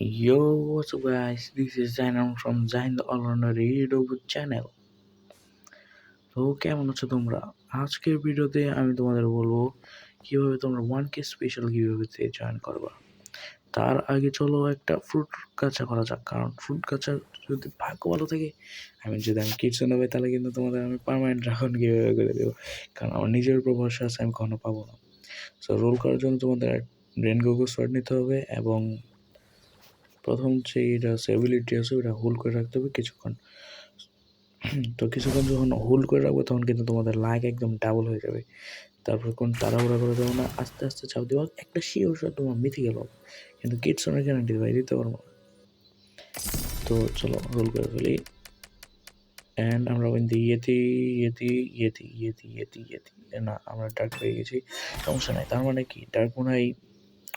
Yo, what's up guys? This is Zainam from Zain the All-Rounder Radio channel. তো কেমন আছো তোমরা আজকের ভিডিওতে আমি তোমাদের বলব কীভাবে তোমরা ওয়ান কে স্পেশাল গিভওয়েতে জয়েন করবা তার আগে চলো একটা ফ্রুট গাছা করা যাক কারণ ফ্রুট গাছা যদি ভাগ্য ভালো থাকে আমি যদি আমি কিটসে নেবে তাহলে কিন্তু তোমাদের আমি পারমানেন্ট ড্রাগন গিভওয়ে করে দেবো কারণ আমার নিজের উপর ভরসা আছে আমি কখনো পাবো না সো রোল করার জন্য তোমাদের রেন গোগো শর্ট নিতে হবে এবং প্রথম যে এটা সেবিলিটি আছে ওটা হোল্ড করে রাখতে হবে কিছুক্ষণ। তো কিছুক্ষণ যখন হোল্ড করে রাখব, তখন কিন্তু তোমাদের লাইক একদম ডাবল হয়ে যাবে। তারপর কোন তাড়াহুড়া করে দেবো না। আস্তে আস্তে চাপ দেবো। একটা শিওর শট তোমার মিথে গেল কিন্তু কিটস অনেক গ্যারান্টি ভাই, দিতে পারব না। তো চলো রোল করে ফেলি। অ্যান্ড আমরা কিন্তু Yeti Yeti Yeti Yeti Yeti Yeti. না, আমরা ডার্ক হয়ে গেছি। সমস্যা নাই। তার মানে কি? ডার্ক মনে হয়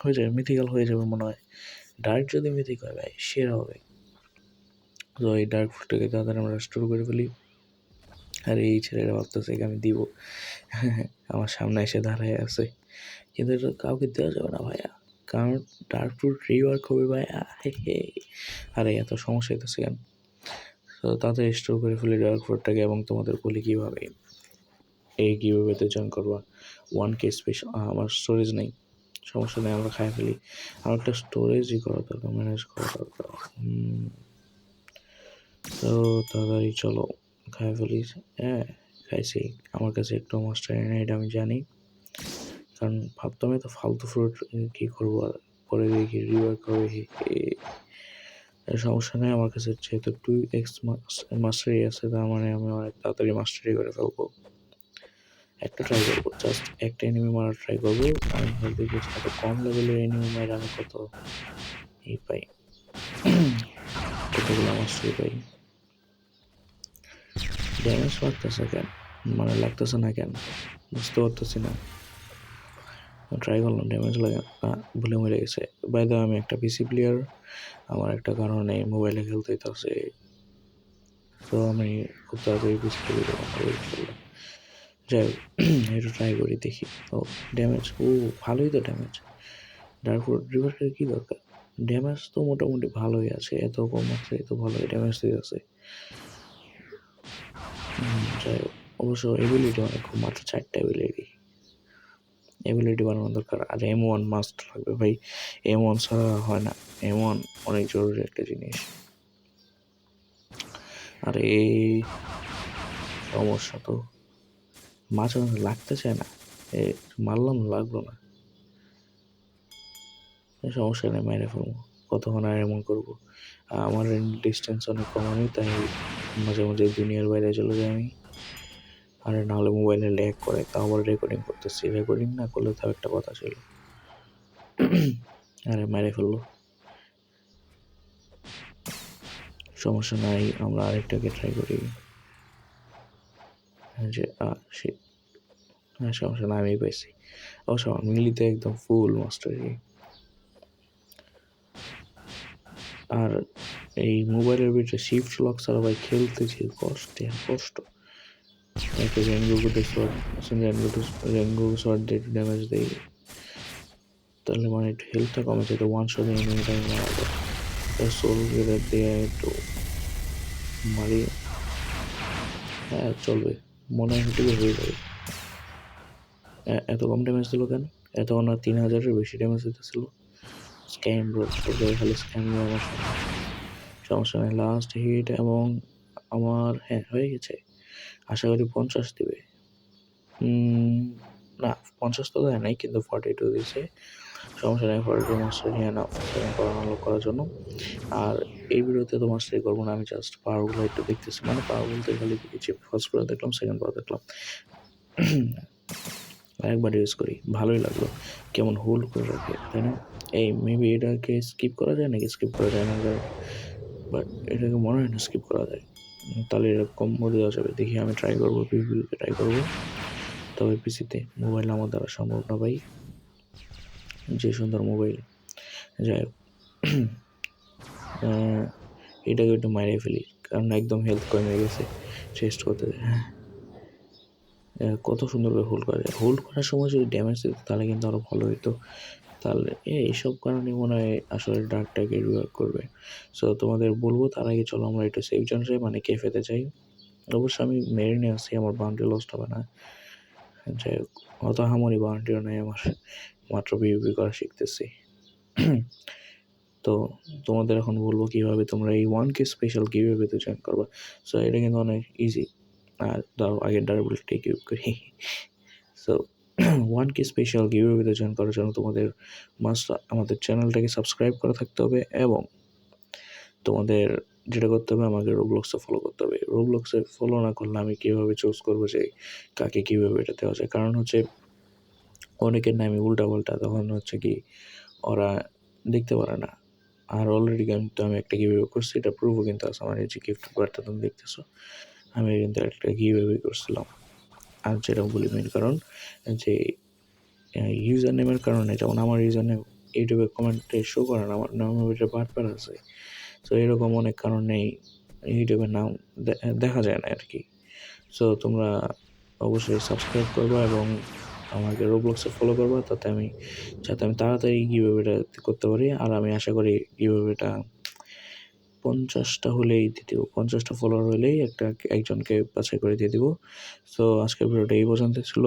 হয়ে যাবে মিথিক্যাল হয়ে যাবে মনে হয়। ডার্ক যদি মিথিক হয় ভাই, সেরা হবে। তো এই ডার্ক ফুডটাকে তাড়াতাড়ি আমরা স্টোর করে ফেলি। আর এই ছেলেরা ভাবতেছে আমি দিব? আমার সামনে এসে দাঁড়ায় আছে। কিন্তু এটা কাউকে দেওয়া যাবে না ভাইয়া। কারণ ডার্ক ফ্রুট রিওয়ার্ক হবে ভাইয়া। হে হে। আরে এত সমস্যা হইতেছে কেন? তো তাদের স্টোর করে ফেলি ডার্ক ফ্রুটটাকে এবং তোমাদের বলি কীভাবে। এই কীভাবে জয়েন করবা। ওয়ান কে স্পেশাল আমার স্টোরেজ নেই। সমস্যা নেই, আমরা খাই ফেলি। আমার একটা স্টোরেজই করা দরকার ম্যানেজ করা দরকার। তো তাড়াতাড়ি চলো, খাই ফেলি। হ্যাঁ খাইছি। আমার কাছে একটু মাস্টার নেই এটা আমি জানি। কারণ ভাবতাম তো ফালতু ফ্রুট কী করব আর? পরে দেখি রিওয়ার্ক করে সমস্যা নেই, আমার কাছে যেহেতু টু এক্স মাস্টারি আছে, তার মানে আমি অনেক তাড়াতাড়ি মাস্টারি করে ফেলব। একটা ট্রাই করব। জাস্ট একটা এনিমি মারা ট্রাই করব। আমি হয়তো এত কম লেভেলের এনিমি মারা আমি কত এই পাই। কতগুলো মাস্টারি পাই। ড্যামেজ লাগতেছে কেন? মানে লাগতেছে না কেন? বুঝতে পারতেছি না। ট্রাই করলাম ড্যামেজ লাগে না, ভুলে মরে গেছে। বাই দা আমি একটা পিসি প্লেয়ার আমার একটা কারণে মোবাইলে খেলতে হইতেছে। তো আমি খুব তাড়াতাড়ি পিসি প্লেয়ার যাই একটু ট্রাই করি দেখি। ও ড্যামেজ ও, ভালোই তো ড্যামেজ ডার্কফুড রিভার্সের কী দরকার? ড্যামেজ তো মোটামুটি ভালোই আছে, এত কম আছে, এত ভালোই ড্যামেজ দিয়ে আছে। যাই হোক, অবশ্য এবিলিটি অনেক খুব মাত্র চারটে এবিলিটি এবিলিটি বানানো দরকার, আর এম ওয়ান মাস্ট লাগবে ভাই। এম ওয়ান ছাড়া হয় না এম ওয়ান অনেক জরুরি একটা জিনিস। আর এই সমস্যা তো। মাঝে মাঝে লাগতে চায় না, এ মারলাম, লাগল না। সমস্যা নেই, মেরে ফেলব। কতক্ষণ আর এমন করব? আমার ডিস্টেন্স অনেক কমানি তাই মাঝে মাঝে দুনিয়ার বাইরে চলে যাই আমি। আর নাহলে মোবাইলে ল্যাগ করে, তাও আবার রেকর্ডিং করতেছি। রেকর্ডিং না করলে তাও একটা কথা ছিল। আরে মেরে ফেলল। সমস্যা নাই, আমরা আরেকটাকে ট্রাই করি। যে হ্যাঁ সমস্যা না আমি পাইছি। অবশ্য মিলিতে একদম ফুল মাস্টারি আর এই মোবাইলের ভিতরে শিফট লক ছাড়া ভাই খেলতেছি কষ্টে কষ্ট। একটা রেনগোতে শর্ট রেনগোতে রেনগো শর্ট দিয়ে ড্যামেজ দেই তাহলে মানে একটু হেলথটা কমে যেত ওয়ান শট এনিমিটা আমি মারা যায় সোল গেলে দিয়ে একটু মারি। হ্যাঁ চলবে। মনে হয় হয়ে যাবে। এত কম ড্যামেজ দিল কেন? এত না তিন হাজারের বেশি ড্যামেজ দিতেছিল। স্ক্যাম ব্রো খালি স্ক্যাম আমার সমস্যা নেই লাস্ট হিট এবং আমার হ্যাঁ হয়ে গেছে। আশা করি পঞ্চাশ দেবে। না, পঞ্চাশ তো দেয় নাই, কিন্তু ফর্টি টু দিয়েছে সমস্যা নেই ফর্টি টু মাস্টার নিয়ে নাও, সেখানে করানো করার জন্য। আর এই ভিডিওতে তো মাস্টারি করব না, আমি জাস্ট পাওয়ারগুলো একটু দেখতেছি মানে পাওয়ার বলতে খালি দেখেছি ফার্স্ট পাওয়ার দেখলাম সেকেন্ড পাওয়ার দেখলাম। একবার ইউজ করি, ভালোই লাগল, কেমন হোল্ড করে রাখে, তাই না? এই মেবি এটাকে স্কিপ করা যায় নাকি স্কিপ করা যায় না বাট এটাকে মনে হয় না স্কিপ করা যায়। তাহলে এরকম মরে দেওয়া যাবে, দেখি আমি ট্রাই করব পিভিতে ট্রাই করব। তবে পিসিতে মোবাইল আমার দ্বারা সম্ভব না ভাই। যে সুন্দর মোবাইল। যাই হোক। এটাকে একটু মারিয়ে ফেলি, কারণ একদম হেলথ কমে গেছে টেস্ট করতে। হ্যাঁ। কত সুন্দর করে হোল্ড করা যায়। হোল্ড করার সময় যদি ড্যামেজ দিত, তাহলে কিন্তু আরও ভালো হতো তাহলে এইসব কারণে মনে হয় আসলে ডার্কটাকে রিওয়ার্ক করবে। সো তোমাদের বলব, তার আগে চলো আমরা একটু সেফ জন যাই মানে ক্যাফেতে যাই। অবশ্য আমি মেরে নিয়ে আছি আমার বাউন্ডারি লস্ট হবে না। যাই হোক, অত হামরি বাউন্ডারিও নেই আমার। মাত্র বিউবি করা শিখতেছি। তো তোমাদের এখন বলব কীভাবে তোমরা এই ওয়ান কে স্পেশাল কীভাবে তো জয়েন করবা। সো এটা কিন্তু অনেক ইজি আর দাও আগে ডাবল টেক করি? সো ওয়ান কে স্পেশাল গিভওয়েতে জয়েন করার জন্য তোমাদের মাস্ট আমাদের চ্যানেলটাকে সাবস্ক্রাইব করে থাকতে হবে এবং তোমাদের যেটা করতে হবে, আমাকে রোবলক্সে ফলো করতে হবে। রোবলক্সে ফলো না করলে আমি কীভাবে চুজ করব যে কাকে কীভাবে এটা দেওয়া যায়? কারণ হচ্ছে অনেকের নামে উল্টা পাল্টা তখন হচ্ছে কি ওরা দেখতে পারে না। আর অলরেডি কিন্তু আমি একটা গিভওয়ে করছি, এটা প্রুভও কিন্তু আছে, আমার এই যে গিফট কার্ডটা তুমি দেখতেছো আমি কিন্তু একটা গিভওয়ে করছিলাম। আর যেটা বলি মেন কারণ, যে ইউজার নেমের কারণে, যেমন আমার ইউজার নেম ইউটিউবে কমেন্টে শো করে না, আমার নামের ভিতরে বারবার আছে। তো এরকম অনেক কারণেই ইউটিউবের নাম দেখা যায় না আর কি। সো তোমরা অবশ্যই সাবস্ক্রাইব করবা এবং আমাকে রোবলক্সে ফলো করবা, তাতে আমি, যাতে আমি তাড়াতাড়ি গিভওয়েটা করতে পারি। আর আমি আশা করি গিভওয়েটা পঞ্চাশটা হলেই দিয়ে দেবো। পঞ্চাশটা ফলোয়ার হলেই একটা, একজনকে বাছাই করে দিয়ে দেবো। সো আজকের ভিডিওটা এই পর্যন্ত ছিল।